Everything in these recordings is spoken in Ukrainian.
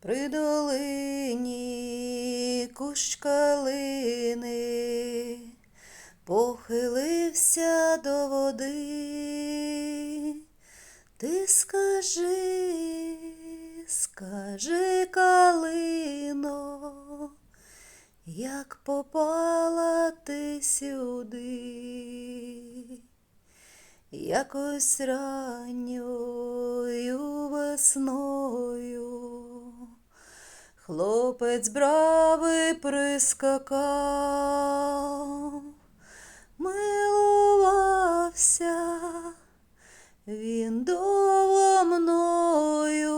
При долині кущ калини похилився до води. Ти скажи, скажи, калино, як попала ти сюди, якось ранньою весною. Хлопець бравий прискакав, милувався він довго мною,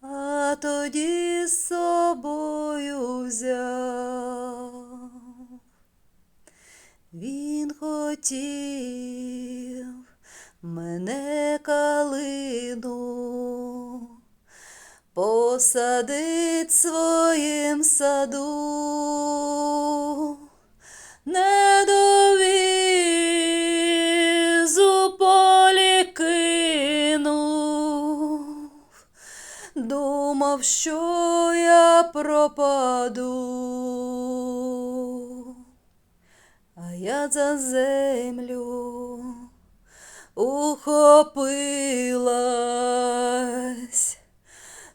а тоді з собою взяв. Він хотів мене посадить в своїм саду, не довіз полі кинув, думав, що я пропаду, а я за землю ухопилась,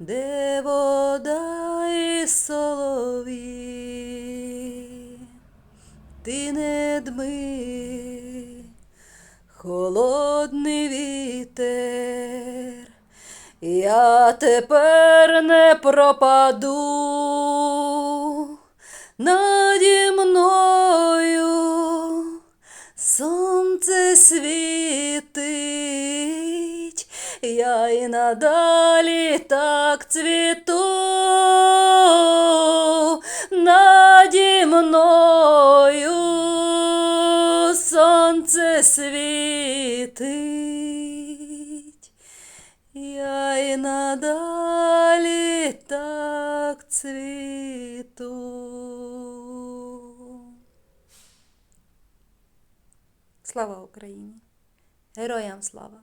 де вода і солов'ї. Ти не дми, холодний вітер, я тепер не пропаду. Наді мною сонце світить, я і надалі так цвіту. Наді мною сонце світить, я і надалі так цвіту. Слава Україні! Героям слава!